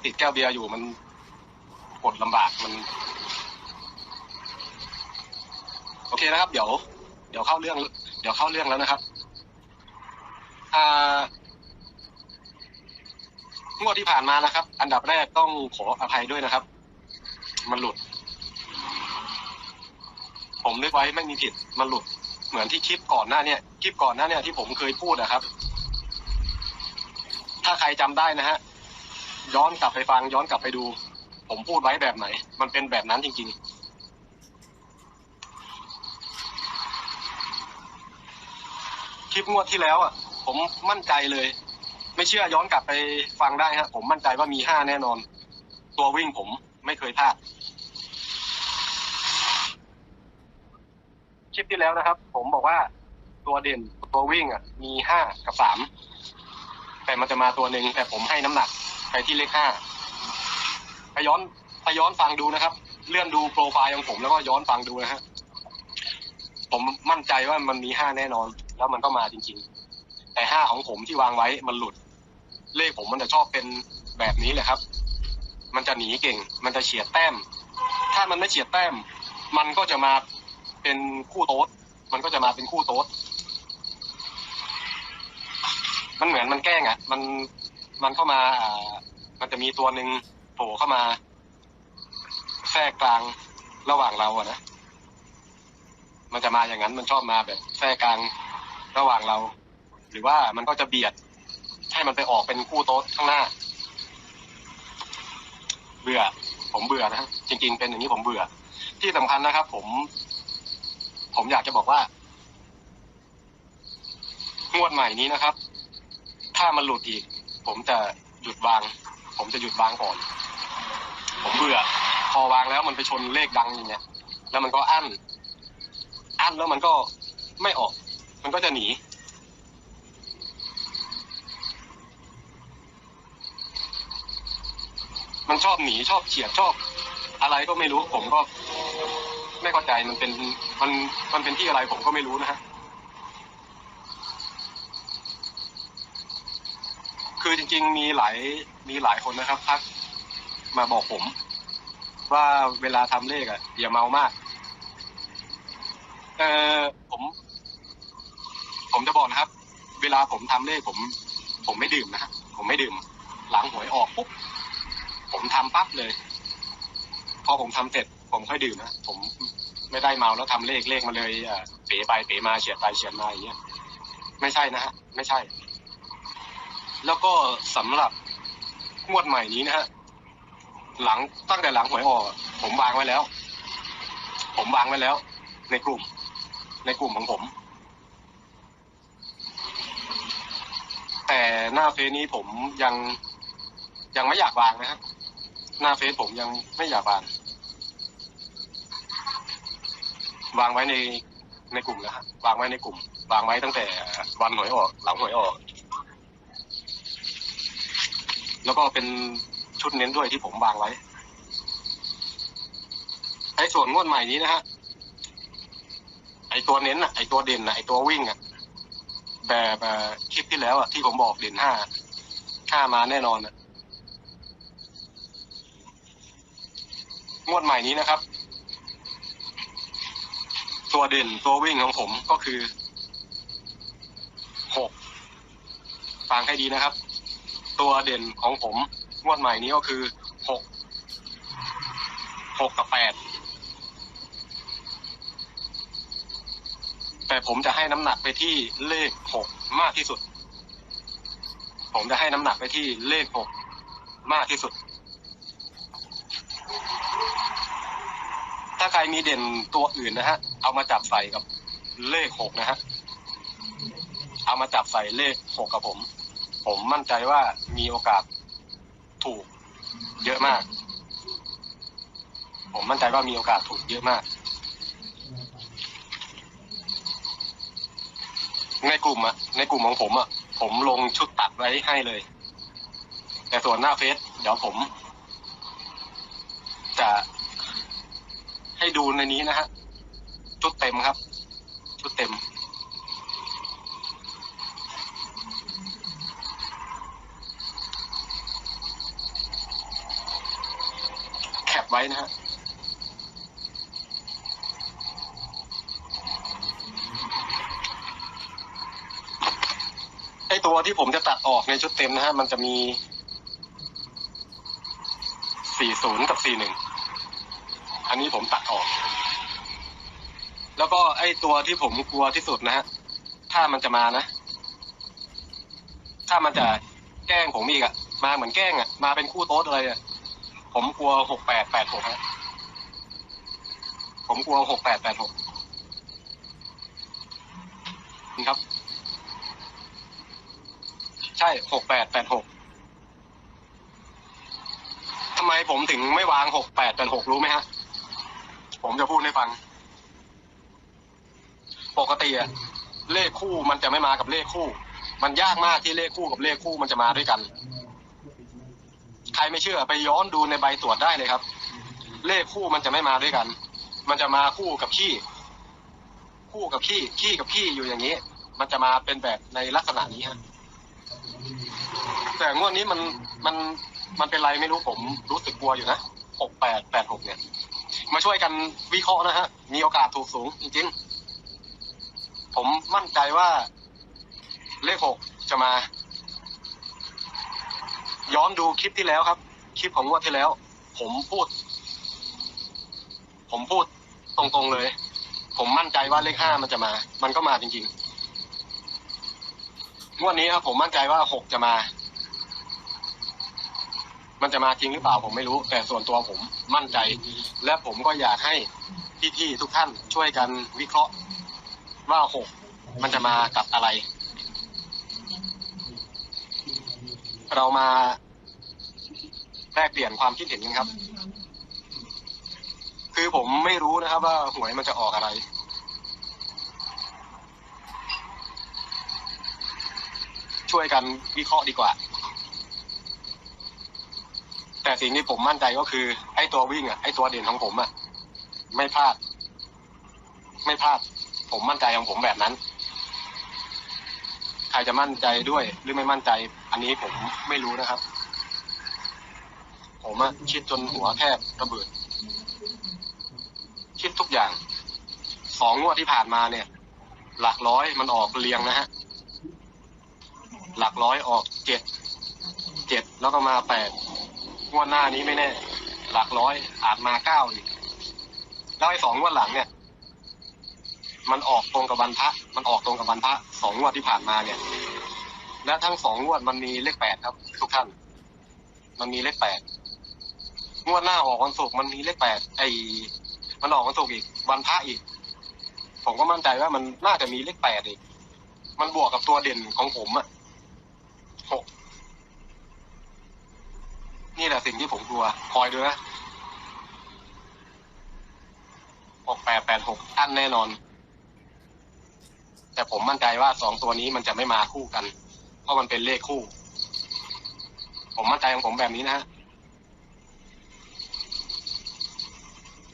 มาติดแก้วเบียร์อยู่มันกดลำบากมัน โอเคนะครับ เดี๋ยว เดี๋ยวเข้าเรื่อง เดี๋ยวเข้าเรื่องแล้วนะครับอ่างวดที่ผ่านมานะครับ อันดับแรกต้องขออภัยด้วยนะครับ มันหลุด ผมนึกไว้ไม่มีผิด มันหลุด เหมือนที่คลิปก่อนหน้าเนี่ยคลิปก่อนหน้าเนี่ยที่ผมเคยพูดนะครับ ถ้าใครจำได้นะฮะ ย้อนกลับไปฟัง ย้อนกลับไปดู ผมพูดไว้แบบไหน มันเป็นแบบนั้นจริง ๆ คลิปงวดที่แล้วอะ ผมมั่นใจเลย ไม่เชื่อย้อนกลับไปฟังได้ฮะผมมั่นใจว่ามีห้าแน่นอน ตัววิ่งผมไม่เคยพลาดคลิปที่แล้วนะครับ ผมบอกว่าตัวเด่นตัววิ่งอะ มีห้ากับสามแต่มันจะมาตัวหนึ่งแต่ผมให้น้ำหนัก ไปที่เลขห้าไปย้อนไปย้อนฟังดูนะครับ เลื่อนดูโปรไฟล์ของผมแล้วก็ย้อนฟังดูนะฮะผมมั่นใจว่ามันมีห้าแน่นอน แล้วมันก็มาจริง ๆ แต่ห้าของผมที่วางไว้มันหลุด เลขผมมันจะชอบเป็นแบบนี้แหละครับ มันจะหนีเก่ง มันจะเฉียดแต้ม ถ้ามันไม่เฉียดแต้ม มันก็จะมาเป็นคู่โต๊ดมันก็จะมาเป็นคู่โต๊ดมันเหมือนมันแกล้งอะ มันมันเข้ามาอ่า มันจะมีตัวหนึ่งโผล่เข้ามาแทรกกลางระหว่างเราอะนะ มันจะมาอย่างนั้นมันชอบมาแบบแทรกกลางระหว่างเรา หรือว่ามันก็จะเบียด ให้มันไปออกเป็นคู่โต๊ดข้างหน้า เบื่อ ผมเบื่อนะจริง ๆ เป็นอย่างนี้ผมเบื่อ ที่สำคัญนะครับ ผม ผมอยากจะบอกว่างวดใหม่นี้นะครับ ถ้ามันหลุดอีก ผมจะหยุดวาง ผมจะหยุดวางก่อน ผมเบื่อ พอวางแล้วมันไปชนเลขดังอย่างเงี้ย แล้วมันก็อั้น อั้นแล้วมันก็ไม่ออก มันก็จะหนี มันชอบหนีชอบเฉียดชอบ อะไรก็ไม่รู้ ผมก็ไม่เข้าใจมันเป็นมันมันเป็นที่อะไรผมก็ไม่รู้นะฮะคือจริงๆมีหลายมีหลายคนนะครับทักมาบอกผม ว่าเวลาทำเลขอะอย่าเมามากเออผม ผมจะบอกนะครับ เวลาผมทำเลขผม ผมไม่ดื่มนะฮะผมไม่ดื่ม หลังหวยออกปุ๊บผมทำปั๊บเลย พอผมทำเสร็จ ผมค่อยดื่มนะผมไม่ได้เมาแล้วทำเลขเลขมาเลยอะเป๋ไปเป๋มาเฉียดไปเฉียดมาอย่างเงี้ยไม่ใช่นะฮะไม่ใช่ แล้วก็สำหรับ งวดใหม่นี้นะฮะหลังตั้งแต่หลังหวยออกผมวางไว้แล้ว ผมวางไว้แล้ว ในกลุ่ม ในกลุ่มของผม แต่หน้าเฟซนี้ผมยังยังไม่อยากวางนะครับหน้าเฟซผมยังไม่อยากวาง วางไว้ในในกลุ่มแล้วฮะวางไว้ในกลุ่ม วางไว้ตั้งแต่วันหวยออก หลังหวยออก แล้วก็เป็นชุดเน้นด้วยที่ผมวางไว้ไอ้ส่วนงวดใหม่นี้นะฮะไอ้ตัวเน้นอะไอ้ตัวเด่นอะไอ้ตัววิ่งอะแบบคลิปที่แล้วอะที่ผมบอกเด่นห้าห้ามาแน่นอนอะงวดใหม่นี้นะครับ ตัวเด่นตัววิ่งของผมก็คือหกฟังให้ดีนะครับ ตัวเด่นของผมงวดใหม่นี้ก็คือหกหกกับแปดแต่ผมจะให้น้ำหนักไปที่เลขหกมากที่สุด ผมจะให้น้ำหนักไปที่เลขหกมากที่สุด ถ้าใครมีเด่นตัวอื่นนะฮะ เอามาจับใส่กับเลขหกนะฮะ เอามาจับใส่เลขหกกับผม ผมมั่นใจว่ามีโอกาสถูกเยอะมาก ผมมั่นใจว่ามีโอกาสถูกเยอะมาก ในกลุ่มอะในกลุ่มของผมอะผมลงชุดตัดไว้ให้เลย แต่ส่วนหน้าเฟซเดี๋ยวผม จะให้ดูในนี้นะฮะชุดเต็มครับ ชุดเต็ม ไว้นะฮะไอตัวที่ผมจะตัดออกในชุดเต็มนะฮะ มันจะมี 40 กับ 41 อันนี้ผมตัดออก แล้วก็ไอตัวที่ผมกลัวที่สุดนะฮะ ถ้ามันจะมานะ ถ้ามันจะแกล้งผมอีกอะมาเหมือนแกล้งอะมาเป็นคู่โต๊ดเลยอะ ผมกลัว6886ฮะผมกลัว6886นี่ครับ ใช่6886ทำไมผมถึงไม่วาง6886รู้ไหมฮะ ผมจะพูดให้ฟัง ปกติอะเลขคู่มันจะไม่มากับเลขคู่ มันยากมากที่เลขคู่กับเลขคู่มันจะมาด้วยกัน รไม่เชื่อไปย้อนดูในใบตรวจได้เลยครับ เลขคู่มันจะไม่มาด้วยกัน มันจะมาคู่กับขี้ คู่กับขี้ขี้กับขี้อยู่อย่างนี้ มันจะมาเป็นแบบในลักษณะนี้ฮะแต่งวดนี้มันมันมันเป็นไรไม่รู้ผมรู้สึกกลัวอยู่นะหกแปดแปดหกเนี่ย มาช่วยกันวิเคราะห์นะฮะ มีโอกาสถูกสูงจริงๆ ผมมั่นใจว่าเลขหกจะมา ย้อนดูคลิปที่แล้วครับ คลิปของงวดที่แล้ว ผมพูด ผมพูดตรงๆเลย ผมมั่นใจว่าเลขห้ามันจะมา มันก็มาจริงๆงวดนี้ครับผมมั่นใจว่าหกจะมา มันจะมาจริงหรือเปล่าผมไม่รู้ แต่ส่วนตัวผมมั่นใจ และผมก็อยากให้พี่ๆทุกท่านช่วยกันวิเคราะห์ว่าหกมันจะมากับอะไร เรามาแลกเปลี่ยนความคิดเห็นกันครับ คือผมไม่รู้นะครับว่าหวยมันจะออกอะไร ช่วยกันวิเคราะห์ดีกว่า แต่สิ่งที่ผมมั่นใจก็คือ ไอ้ตัววิ่งอะไอ้ตัวเด่นของผมอะไม่พลาด ไม่พลาด ผมมั่นใจของผมแบบนั้น ใครจะมั่นใจด้วยหรือไม่มั่นใจ อันนี้ผมไม่รู้นะครับ ผมอะคิดจนหัวแทบระเบิด คิดทุกอย่าง สองงวดที่ผ่านมาเนี่ย หลักร้อยมันออกเรียงนะฮะ หลักร้อยออกเจ็ด เจ็ดแล้วก็มาแปดงวดหน้านี้ไม่แน่ หลักร้อยอาจมาเก้าอีกแล้วไอ้สองงวดหลังเนี่ย มันออกตรงกับวันพระ มันออกตรงกับวันพระสองงวดที่ผ่านมาเนี่ย และทั้งสองงวดมันมีเลขแปดครับ ทุกท่าน มันมีเลขแปดงวดหน้าออกวันศุกร์มันมีเลขแปดไอ้มันออกวันศุกร์อีก วันพระอีก ผมก็มั่นใจว่ามันน่าจะมีเลขแปดอีก มันบวกกับตัวเด่นของผมอะหกนี่แหละสิ่งที่ผมกลัว คอยดูนะหกแปดแปดหกอันแน่นอน แต่ผมมั่นใจว่าสองตัวนี้มันจะไม่มาคู่กัน ราะมันเป็นเลขคู่ ผมมั่นใจของผมแบบนี้นะฮะ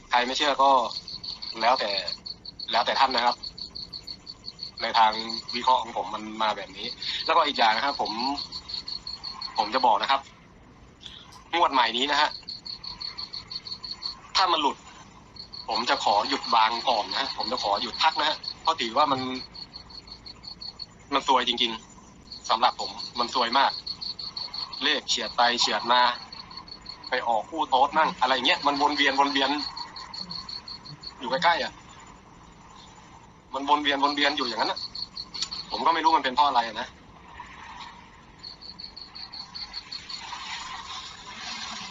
ใครไม่เชื่อก็แล้วแต่แล้วแต่ท่านนะครับ ในทางวิเคราะห์ของผมมันมาแบบนี้ แล้วก็อีกอย่างนะครับ ผม ผมจะบอกนะครับงวดใหม่นี้นะฮะถ้ามันหลุด ผมจะขอหยุดวางก่อนนะฮะผมจะขอหยุดพักนะฮะเพราะถือว่ามัน มันซวยจริง ๆ สำหรับผมมันซวยมาก เลขเฉียดไปเฉียดมาไปออกคู่โต๊ดนั่งอะไรเงี้ยมันวนเวียนวนเวียน อยู่ใกล้ๆอะ มันวนเวียนวนเวียนอยู่อย่างนั้นอะ ผมก็ไม่รู้มันเป็นเพราะอะไรอะนะ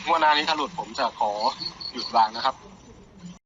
งวดหน้านี้ถ้าหลุดผมจะขอหยุดวางนะครับ